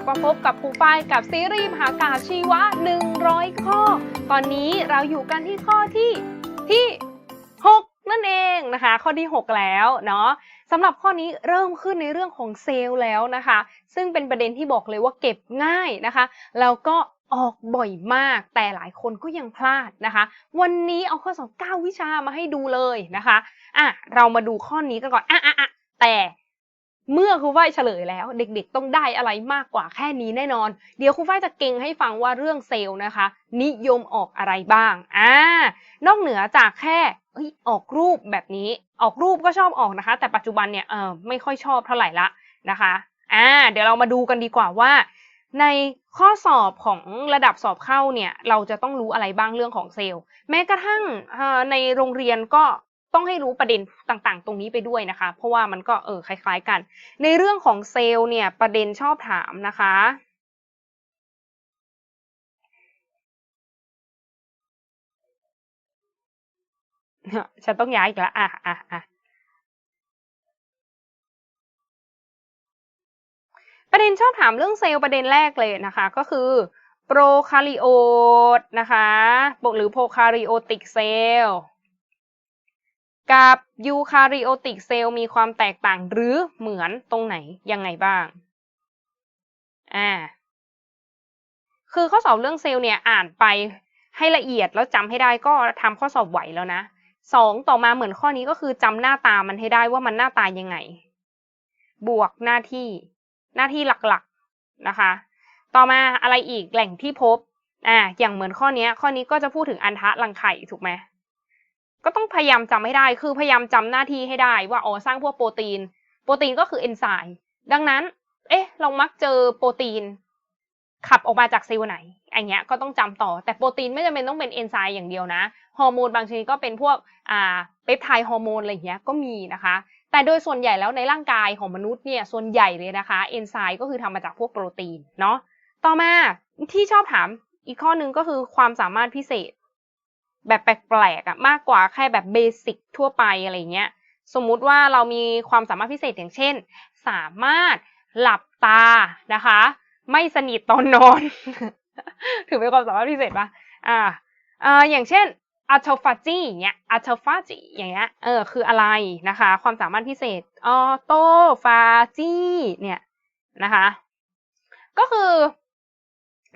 บมาพบกับครูฝ้ายกับซีรีส์มหากาชีวะ 100 ข้อ ตอนนี้เราอยู่กันที่ข้อที่ที่ 6 นั่นเองนะคะ ข้อที่ 6 แล้วเนาะสำหรับข้อนี้เริ่มขึ้นในเรื่องของเซลล์แล้วนะคะ ซึ่งเป็นประเด็นที่บอกเลยว่าเก็บง่ายนะคะแล้วก็ออกบ่อยมาก แต่หลายคนก็ยังพลาดนะคะ วันนี้เอาข้อสอบ9วิชามาให้ดูเลยนะคะอะเรามาดูข้อนี้กันก่อนอะอะอะแต่ เมื่อครูฝ้ายเฉลยแล้ว เด็กๆ ต้องได้อะไรมากกว่าแค่นี้แน่นอน เดี๋ยวครูฝ้ายจะเก่งให้ฟังว่าเรื่องเซลล์นะคะ นิยมออกอะไรบ้างอ่านอกเหนือจากแค่ออกรูปแบบนี้ ออกรูปก็ชอบออกนะคะ แต่ปัจจุบันเนี่ยเออไม่ค่อยชอบเท่าไหร่ละนะคะอ่าเดี๋ยวเรามาดูกันดีกว่าว่า ในข้อสอบของระดับสอบเข้าเนี่ยเราจะต้องรู้อะไรบ้างเรื่องของเซลล์ แม้กระทั่งในโรงเรียนก็ ต้องให้รู้ประเด็นต่างๆ ตรงนี้ไปด้วยนะคะ เพราะว่ามันก็เออคล้าย ๆ กัน ในเรื่องของเซลล์เนี่ยประเด็นชอบถามนะคะ ฉันต้องย้ายอีกแล้วอะอะอะประเด็นชอบถามเรื่องเซลล์ประเด็นแรกเลยนะคะ ก็คือโปรคาริโอตนะคะหรือโปรคาริโอติกเซลล์ กับยูคาริโอติกเซลล์มีความแตกต่างหรือเหมือนตรงไหนยังไงบ้าง อ่า คือข้อสอบเรื่องเซลล์เนี่ยอ่านไปให้ละเอียดแล้วจำให้ได้ก็ทำข้อสอบไหวแล้วนะสองต่อมาเหมือนข้อนี้ก็คือจำหน้าตามันให้ได้ว่ามันหน้าตายังไง บวกหน้าที่ หน้าที่หลักๆนะคะ ต่อมาอะไรอีกแหล่งที่พบ อ่า อย่างเหมือนข้อนี้ข้อนี้ก็จะพูดถึงอันทะรังไข่ถูกไหม ก็ต้องพยายามจำให้ได้ คือพยายามจำหน้าที่ให้ได้ว่าอ๋อสร้างพวกโปรตีน โปรตีนก็คือเอนไซม์ดังนั้น เอ๊ะ เรามักเจอโปรตีน ขับออกมาจากเซลล์ไหนอันเงี้ยก็ต้องจำต่อ แต่โปรตีนไม่จำเป็นต้องเป็นเอนไซม์อย่างเดียวนะ ฮอร์โมนบางชนิดก็เป็นพวกอ่าเปปไทด์ฮอร์โมนอะไรเงี้ยก็มีนะคะ แต่โดยส่วนใหญ่แล้วในร่างกายของมนุษย์เนี่ยส่วนใหญ่เลยนะคะเอนไซม์ก็คือทำมาจากพวกโปรตีนเนาะ ต่อมาที่ชอบถามอีกข้อหนึ่งก็คือความสามารถพิเศษ แบบแปลกๆอะมากกว่าแค่แบบเบสิกทั่วไปอะไรเงี้ย สมมุติว่าเรามีความสามารถพิเศษอย่างเช่น สามารถหลับตานะคะ ไม่สนิทตอนนอน ถือเป็นความสามารถพิเศษปะอ่าอ่าอย่างเช่นอัลโทฟาจีอย่างเงี้ยอัลโทฟาจีอย่างเงี้ย เออ คืออะไรนะคะ ความสามารถพิเศษออโตฟาจีเนี่ยนะคะ ก็คือ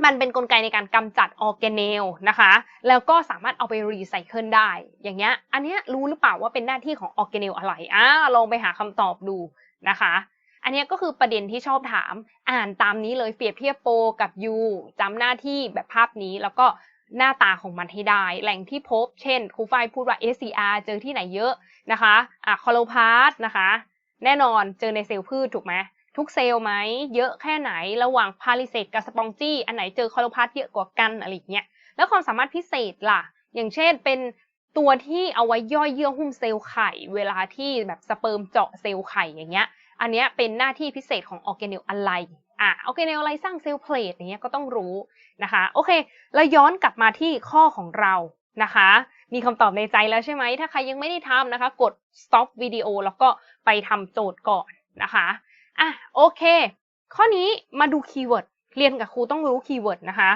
มันเป็นนกลไกในการกำจัดออร์แกเนลนะคะ แล้วก็สามารถเอาไปรีไซเคิลได้ อย่างเงี้ย อันเนี้ยรู้หรือเปล่าว่าเป็นหน้าที่ของออร์แกเนลอะไรอ่าลองไปหาคำตอบดูนะคะ อันนี้ก็คือประเด็นที่ชอบถาม อ่านตามนี้เลยเปรียบเทียบโปรกับยูจำหน้าที่แบบภาพนี้แล้วก็หน้าตาของมันให้ได้ แหล่งที่พบ เช่น ครูฝ้ายพูดว่า SCR เจอที่ไหนเยอะนะคะ อะคอโลพาสนะคะ แน่นอนเจอในเซลล์พืชถูกไหม ทุกเซลล์ไหมเยอะแค่ไหนระหว่างพาริเซตกับสปองจี้อันไหนเจอคอโลพาสเยอะกว่ากันอะไรอย่างเงี้ยแล้วความสามารถพิเศษล่ะ อย่างเช่นเป็นตัวที่เอาไว้ย่อยเยื่อหุ้มเซลล์ไข่ เวลาที่แบบสเปิร์มเจาะเซลล์ไข่อย่างเงี้ย อันเนี้ยเป็นหน้าที่พิเศษของออร์แกเนลอะไรอะออร์แกเนลอะไรสร้างเซลล์เพลทอย่างเงี้ยก็ต้องรู้นะคะโอเค แล้วย้อนกลับมาที่ข้อของเรานะคะ มีคำตอบในใจแล้วใช่ไหมถ้าใครยังไม่ได้ทำนะคะ กด stop วิดีโอแล้วก็ไปทำโจทย์ก่อนนะคะ อะโอเค ข้อนี้มาดูคีย์เวิร์ดเรียนกับครูต้องรู้คีย์เวิร์ดนะคะ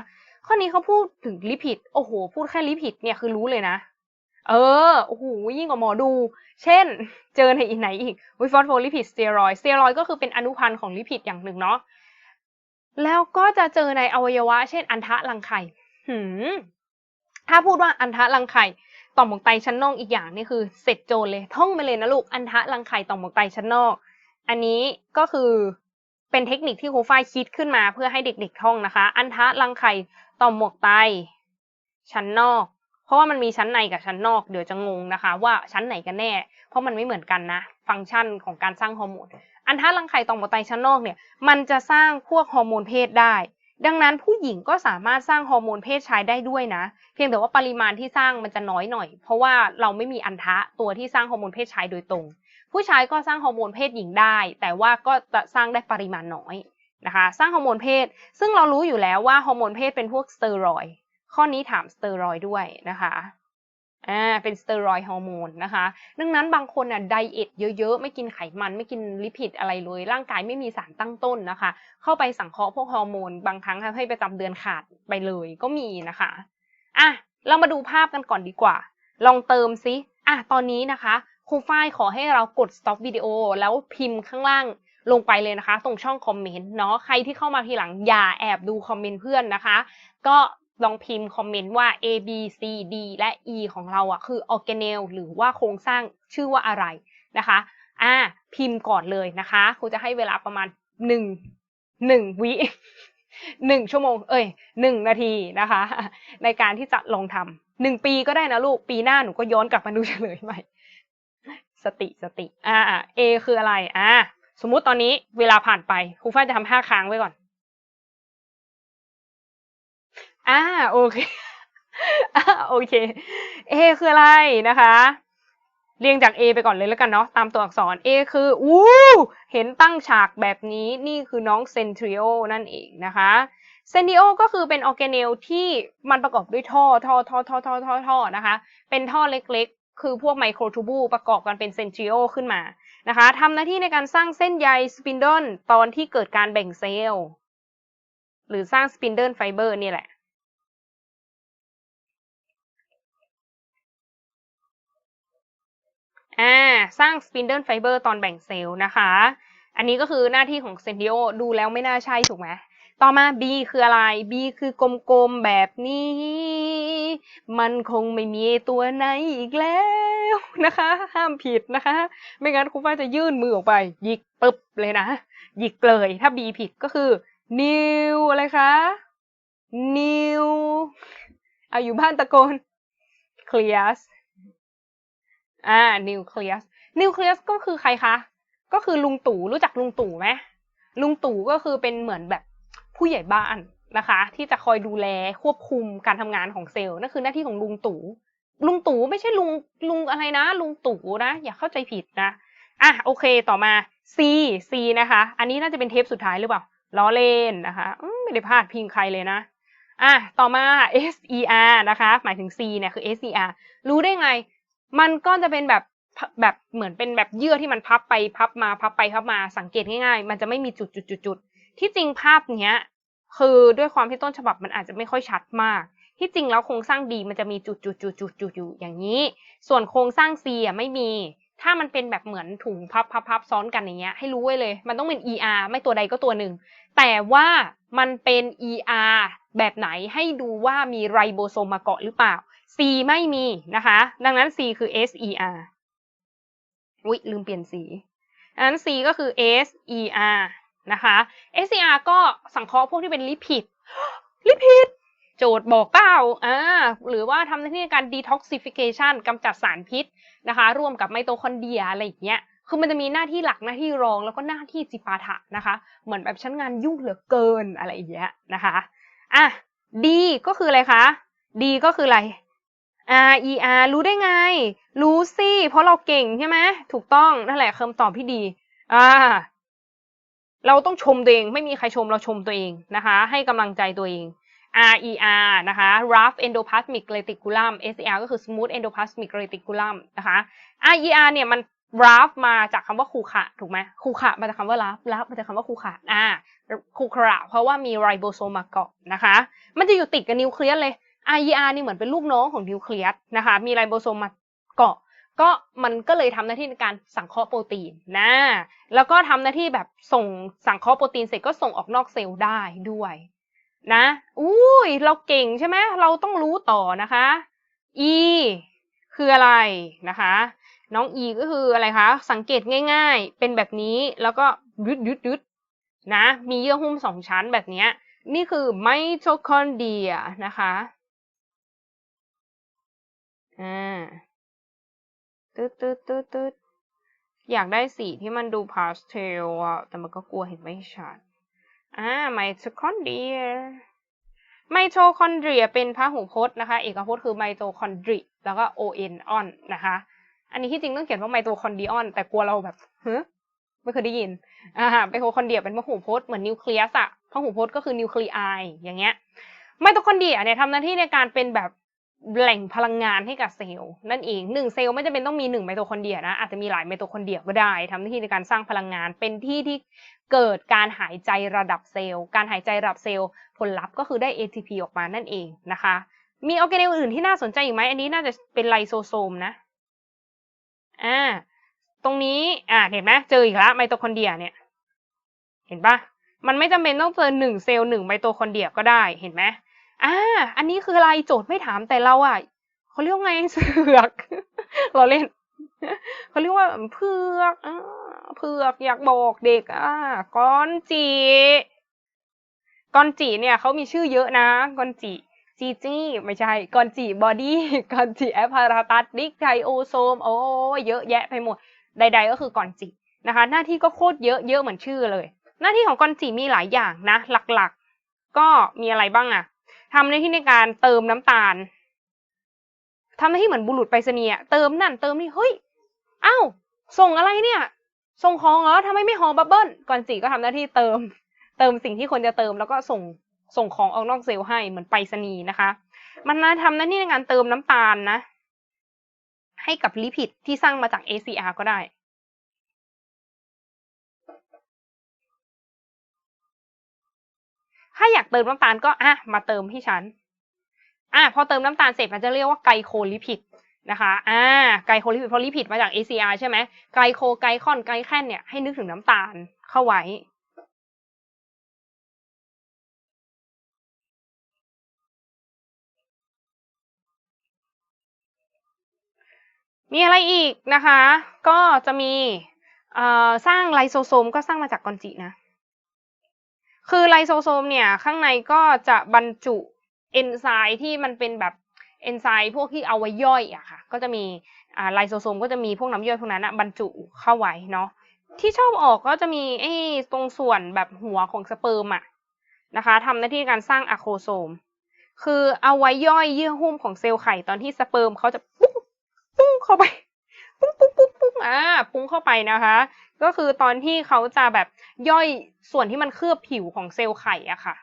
ข้อนี้เขาพูดถึงลิพิดโอ้โห พูดแค่ลิพิดเนี่ยคือรู้เลยนะ เออโอ้โหยิ่งกว่าหมอดู เช่น เจอในอีกไหนอีกวิฟอสโฟลิพิดสเตียรอยสเตียรอยก็คือเป็นอนุพันธ์ของลิพิดอย่างหนึ่งเนาะแล้วก็จะเจอในอวัยวะ เช่น อันทะรังไข่หืมถ้าพูดว่าอันทะรังไข่ต่อมหมวกไตชั้นนอกอีกอย่างนี่คือเสร็จโจรเลย ท่องไปเลยนะลูกอันทะรังไข่ต่อมหมวกไตชั้นนอก อันนี้ก็คือเป็นเทคนิคที่ครูฝ้ายคิดขึ้นมาเพื่อให้เด็กๆท่องนะคะ อันทะรังไข่ต่อมหมวกไต ชั้นนอก เพราะว่ามันมีชั้นในกับชั้นนอก เดี๋ยวจะงงนะคะ ว่าชั้นไหนกันแน่ เพราะมันไม่เหมือนกันนะ ฟังก์ชันของการสร้างฮอร์โมน อันทะรังไข่ต่อมหมวกไตชั้นนอกเนี่ย มันจะสร้างพวกฮอร์โมนเพศได้ ดังนั้นผู้หญิงก็สามารถสร้างฮอร์โมนเพศชายได้ด้วยนะ เพียงแต่ว่าปริมาณที่สร้างมันจะน้อยหน่อย เพราะว่าเราไม่มีอันทะตัวที่สร้างฮอร์โมนเพศชายโดยตรง ผู้ชายก็สร้างฮอร์โมนเพศหญิงได้ แต่ว่าก็จะสร้างได้ปริมาณน้อยนะคะ สร้างฮอร์โมนเพศ ซึ่งเรารู้อยู่แล้วว่าฮอร์โมนเพศเป็นพวกสเตียรอยด์ข้อนี้ถามสเตียรอยด์ด้วยนะคะอ่าเป็นสเตียรอยด์ฮอร์โมนนะคะดังนั้นบางคนอะไดเอทเยอะๆ ไม่กินไขมันไม่กินลิพิดอะไรเลย ร่างกายไม่มีสารตั้งต้นนะคะ เข้าไปสังเคราะห์พวกฮอร์โมน บางครั้งทำให้ประจำเดือนขาดไปเลยก็มีนะคะอะเรามาดูภาพกันก่อนดีกว่า ลองเติมซิอะตอนนี้นะคะ ครูฝ้ายขอให้เรากด stop วิดีโอแล้วพิมพ์ข้างล่างลงไปเลยนะคะ ตรงช่องคอมเมนต์เนาะใครที่เข้ามาทีหลังอย่าแอบดูคอมเมนต์เพื่อนนะคะ ก็ลองพิมพ์คอมเมนต์ว่า A B C D และ E ของเราอะคือ organelle หรือว่าโครงสร้างชื่อว่าอะไรนะคะอ่าพิมพ์ก่อนเลยนะคะครูจะให้เวลาประมาณหนึ่งหนึ่งวิหนึ่งชั่วโมง เอ้ยหนึ่งนาทีนะคะ ในการที่จะลองทำหนึ่งปีก็ได้นะลูก ปีหน้าหนูก็ย้อนกลับมาดูเฉลยใหม่ สติสติอ่า A คืออะไรอ่าสมมุติตอนนี้เวลาผ่านไปครูฝ้ายจะทำห้าครั้งไว้ก่อนอ่าโอเคอ่าโอเค A คืออะไรนะคะ เรียงจาก A ไปก่อนเลยแล้วกันเนาะตามตัวอักษร A คืออู้เห็นตั้งฉากแบบนี้นี่คือน้องเซนทริโอนั่นเองนะคะเซนทริโอก็คือเป็นออร์แกเนลที่มันประกอบด้วยท่อท่อท่อท่อท่อท่อท่อนะคะ เป็นท่อเล็ก คือพวกไมโครทูบูประกอบกันเป็นเซนทริโอขึ้นมานะคะทำหน้าที่ในการสร้างเส้นใยสปินเดิลตอนที่เกิดการแบ่งเซลล์หรือสร้างสปินเดิลไฟเบอร์นี่แหละอ่าสร้างสปินเดิลไฟเบอร์ตอนแบ่งเซลล์นะคะ อันนี้ก็คือหน้าที่ของเซนติโอดูแล้วไม่น่าใช่ถูกไหม ต่อมา B คืออะไร B คือกลมๆแบบนี้ มันคงไม่มีตัวไหนอีกแล้วนะคะ ห้ามผิดนะคะ ไม่งั้นครูฝ้ายจะยื่นมือออกไป หยิกปึ๊บเลยนะ หยิกเลย ถ้า B ผิดก็คือ new อะไรคะ new เอาอยู่บ้านตะโกน clears อ่านิวเคลียสนิวเคลียสก็คือใครคะ ก็คือลุงตู่รู้จักลุงตู่ไหมลุงตู่ก็คือเป็นเหมือนแบบ ผู้ใหญ่บ้านนะคะ ที่จะคอยดูแลควบคุมการทำงานของเซลล์นั่นคือหน้าที่ของลุงตู่ลุงตู่ไม่ใช่ลุงลุงอะไรนะ ลุงตู่นะ อย่าเข้าใจผิดนะอะโอเคต่อมา C C นะคะ อันนี้น่าจะเป็นเทปสุดท้ายหรือเปล่าล้อเล่นนะคะไม่ได้พลาดพิงใครเลยนะอะต่อมา S E R นะคะ หมายถึง C เนี่ยคือ S E R รู้ได้ไง มันก็จะเป็นแบบแบบเหมือนเป็นแบบเยื่อที่มันพับไปพับมาพับไปพับมาสังเกตง่ายๆ มันจะไม่มีจุดจุดจุดจุด ที่จริงภาพเนี้ยคือด้วยความที่ต้นฉบับมันอาจจะไม่ค่อยชัดมาก ที่จริงแล้วโครงสร้างดีมันจะมีจุดจุดจุดจุดจุดอยู่อย่างนี้ ส่วนโครงสร้าง C อะไม่มี ถ้ามันเป็นแบบเหมือนถุงพับพับพับซ้อนกันอย่างเงี้ยให้รู้ไว้เลย มันต้องเป็น ER ไม่ตัวใดก็ตัวหนึ่ง แต่ว่ามันเป็น ER แบบไหนให้ดูว่ามีไรโบโซมมาเกาะหรือเปล่า C ไม่มีนะคะ ดังนั้น C คือ SER อุ๊ยลืมเปลี่ยนสีดังนั้น C ก็คือ SER นะคะ SER ก็สังเคราะห์พวกที่เป็นลิพิดลิพิดโจทย์บอกเปล่าอ่าหรือว่าทำหน้าที่ในการ detoxification กำจัดสารพิษนะคะ ร่วมกับไมโตคอนเดรียอะไรอย่างเงี้ยคือมันจะมีหน้าที่หลักหน้าที่รองแล้วก็หน้าที่จิปาถะนะคะ เหมือนแบบชั้นงานยุ่งเหลือเกินอะไรอย่างเงี้ยนะคะอะ D ก็คืออะไรคะ D ก็คืออะไร R E R รู้ได้ไง รู้สิ เพราะเราเก่งใช่ไหม ถูกต้อง นั่นแหละคำตอบที่ดี อ่า เราต้องชมตัวเอง ไม่มีใครชมเราชมตัวเองนะคะ ให้กำลังใจตัวเอง R E R นะคะ rough endoplasmic reticulum S E R ก็คือ smooth endoplasmic reticulum นะคะ R E R เนี่ยมัน rough มาจากคำว่าคูขะถูกไหมคูขะมาจากคำว่า rough rough มาจากคำว่าคูขะอ่าคูขระเพราะว่ามีไรโบโซมมาเกาะนะคะ มันจะอยู่ติดกับนิวเคลียสเลย IER นี่เหมือนเป็นลูกน้องของนิวเคลียสนะคะ มีไรโบโซมมาเกาะ ก็มันก็เลยทำหน้าที่ในการสังเคราะห์โปรตีนนะแล้วก็ทำหน้าที่แบบส่งสังเคราะห์โปรตีนเสร็จก็ส่งออกนอกเซลล์ได้ด้วยนะอุ้ยเราเก่งใช่ไหมเราต้องรู้ต่อนะคะ E คืออะไรนะคะ น้อง E ก็คืออะไรคะสังเกตง่าย ๆ เป็นแบบนี้แล้วก็ยุดยุดยุดนะมีเยื่อหุ้มสองชั้นแบบนี้นี่คือไมโทคอนเดรียนะคะอ่า ตืดตืดตืดตืดอยากได้สีที่มันดูพาสเทลอะ แต่มันก็กลัวเห็นไม่ชัด อ่าไมโทคอนเดรียไมโทคอนเดรียเป็นพหูพจน์นะคะ เอกพจน์คือไมโทคอนดรีแล้วก็ o n on นะคะ อันนี้ที่จริงต้องเขียนว่าไมโทคอนเดรียอน แต่กลัวเราแบบเฮ้ไม่เคยได้ยิน อ่าไมโทคอนเดรียเป็นพหูพจน์เหมือนนิวเคลียสอะพหูพจน์ก็คือนิวเคลียอย่างเงี้ย ไมโทคอนเดรียเนี่ยทำหน้าที่ในการเป็นแบบ แหล่งพลังงานให้กับเซลล์นั่นเองหนึ่งเซลล์ไม่จำเป็นต้องมีหนึ่งไมโตคอนเดรียนะอาจจะมีหลายไมโตคอนเดรียก็ได้ทำหน้าที่ในการสร้างพลังงาน เป็นที่ที่เกิดการหายใจระดับเซลล์ การหายใจระดับเซลล์ผลลัพธ์ก็คือได้ ATP ออกมานั่นเองนะคะ มีออร์แกเนลอื่นที่น่าสนใจอีกไหมอันนี้น่าจะเป็นไลโซโซมนะอ่าตรงนี้อ่าเห็นไหมเจออีกแล้วไมโตคอนเดรียเนี่ย เห็นปะมันไม่จำเป็นต้องเจอหนึ่งเซลล์หนึ่งไมโตคอนเดรียก็ได้เห็นไหม อ่า อันนี้คืออะไรโจทย์ไม่ถามแต่เราอะเขาเรียกว่าไงเสือก เราเล่นเขาเรียกว่าเผือกอเผือกอยากบอกเด็กอ่าก้อนจีก้อนจีเนี่ยเขามีชื่อเยอะนะก้อนจีจีจี้ไม่ใช่ก้อนจีบอดี้ก้อนจีแอปพาราตัสดิกไทโอโซม โอ้เยอะแยะไปหมด ใด ๆ ก็คือก้อนจีนะคะ หน้าที่ก็โคตรเยอะเยอะเหมือนชื่อเลย หน้าที่ของก้อนจีมีหลายอย่างนะ หลักๆก็มีอะไรบ้างอะ ทำหน้าที่ในการเติมน้ำตาลทำหน้าที่เหมือนบุรุษไปรษณีย์เติมนั่นเติมนี่เฮ้ยอ้าวส่งอะไรเนี่ย ส่งของเหรอทำไมไม่ห่อบับเบิ้ลก่อนจีก็ทำหน้าที่เติม เติมสิ่งที่ควรจะเติมแล้วก็ส่งส่งของออกนอกเซลล์ให้เหมือนไปรษณีย์นะคะ มันนะทำหน้าที่ในการเติมน้ำตาลนะ ให้กับลิพิดที่สร้างมาจาก ACR ก็ได้ ถ้าอยากเติมน้ำตาลก็อะมาเติมให้ฉันอะพอเติมน้ำตาลเสร็จมันจะเรียกว่าไกลโคลิพิดนะคะอ่าไกลโคลิพิดเพราะลิพิดมาจาก ACR ใช่ไหมไกลโคไกลคอนไกลแคนเนี่ยให้นึกถึงน้ำตาลเข้าไว้มีอะไรอีกนะคะ ก็จะมีสร้างไลโซโซมก็สร้างมาจากกอนจินะ คือไลโซโซมเนี่ยข้างในก็จะบรรจุเอนไซม์ที่มันเป็นแบบเอนไซม์พวกที่เอาไว้ย่อยอะค่ะ ก็จะมีไลโซโซมก็จะมีพวกน้ำย่อยพวกนั้นบรรจุเข้าไว้เนาะที่ชอบออกก็จะมีไอ้ตรงส่วนแบบหัวของสเปิร์มอะนะคะทำหน้าที่การสร้างอะโครโซม คือเอาไว้ย่อยเยื่อหุ้มของเซลล์ไข่ตอนที่สเปิร์มเขาจะปุ้งปุ้งเข้าไป ปุ้งปุ้งปุ้งปุ้งอ่า ปุ้งเข้าไปนะคะ ก็คือตอนที่เขาจะแบบย่อยส่วนที่มันเคลือบผิวของเซลล์ไข่อะค่ะ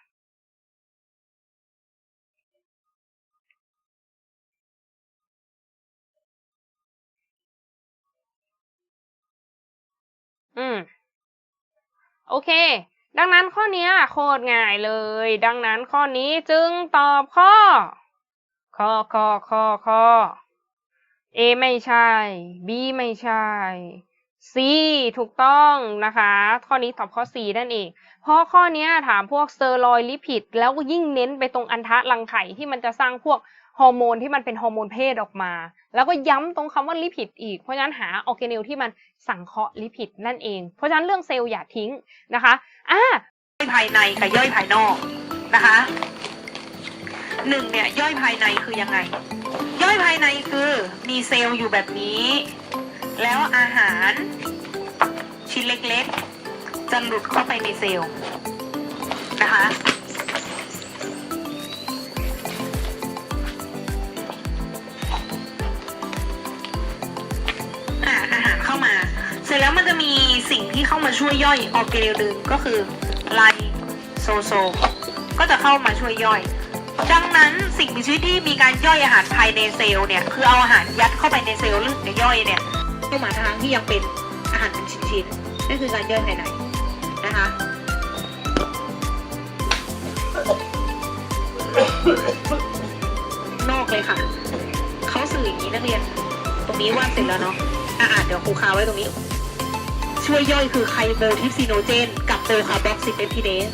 อืม โอเค ดังนั้นข้อนี้โคตรง่ายเลย ดังนั้นข้อนี้จึงตอบข้อ ข้อข้อข้อข้อ A ไม่ใช่ B ไม่ใช่ C ถูกต้องนะคะ ข้อนี้ตอบข้อ C นั่นเอง เพราะข้อนี้ถามพวกเตอรอยลิพิดแล้วก็ยิ่งเน้นไปตรงอันทะรังไข่ที่มันจะสร้างพวกฮอร์โมนที่มันเป็นฮอร์โมนเพศออกมา แล้วก็ย้ำตรงคำว่าลิพิดอีก เพราะฉะนั้นหาออร์แกเนลที่มันสังเคราะห์ลิพิดนั่นเอง เพราะฉะนั้นเรื่องเซลล์อย่าทิ้งนะคะอ่าย่อยภายในกับย่อยภายนอกนะคะหนึ่งเนี่ยย่อยภายในคือยังไง ย่อยภายในคือมีเซลล์อยู่แบบนี้ แล้วอาหารชิ้นเล็กๆ จะหลุดเข้าไปในเซลล์นะคะ อาหารเข้ามา เสร็จแล้วมันจะมีสิ่งที่เข้ามาช่วยย่อยออกเนลดึงก็คือไลโซโซมก็จะเข้ามาช่วยย่อย ดังนั้นสิ่งมีชีวิตที่มีการย่อยอาหารภายในเซลล์เนี่ย คือเอาอาหารยัดเข้าไปในเซลล์หรือในย่อยเนี่ย เข้ามาทางที่ยังเป็นอาหารเป็นชิ้นๆนั่นคือการย่อยภายในนะคะนอกเลยค่ะเขาสื่ออย่างนี้นักเรียน ตรงนี้วาดเสร็จแล้วเนาะอ่าเดี๋ยวครูคาไว้ตรงนี้ ช่วยย่อยคือไคโมทิปซีโนเจน กับโตคาร์บอกซิเปปทิเดส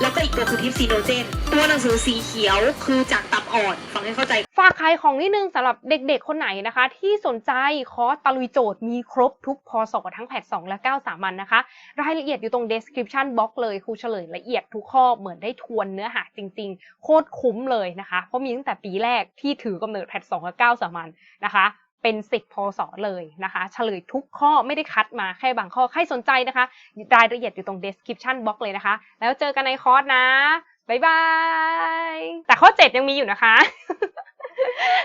แล้วก็อีกตัวคือทิปซีโนเจน ตัวหนังสือสีเขียวคือจากตับอ่อน ฟังให้เข้าใจ ฝากขายของนิดนึงสำหรับเด็กๆ คนไหนนะคะ ที่สนใจคอร์สตะลุยโจทย์มีครบทุกพศทั้งแพท2และ 9 สามัญนนะคะ รายละเอียดอยู่ตรง description box เลยครูเฉลยละเอียดทุกข้อเหมือนได้ทวนเนื้อหาจริงๆ โคตรคุ้มเลยนะคะ เพราะมีตั้งแต่ปีแรกที่ถือกำเนิดแพท2และ 9 สามัญนะคะ เป็นสิบพศเลยนะคะ เฉลยทุกข้อไม่ได้คัดมาแค่บางข้อ ใครสนใจนะคะ รายละเอียดอยู่ตรง description box เลยนะคะ แล้วเจอกันในคอร์สนะ บ๊ายบาย แต่ข้อ 7 ยังมีอยู่นะคะ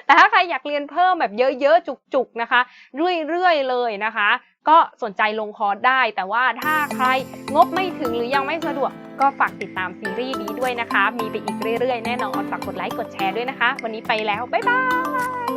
แต่ถ้าใครอยากเรียนเพิ่มแบบเยอะๆ จุกๆ นะคะ เรื่อยๆ เลยนะคะ ก็สนใจลงคอร์สได้ แต่ว่าถ้าใครงบไม่ถึงหรือยังไม่สะดวก ก็ฝากติดตามซีรีส์นี้ด้วยนะคะ มีไปอีกเรื่อยๆ แน่นอน ฝากกดไลค์ กดแชร์ด้วยนะคะ วันนี้ไปแล้ว บ๊ายบาย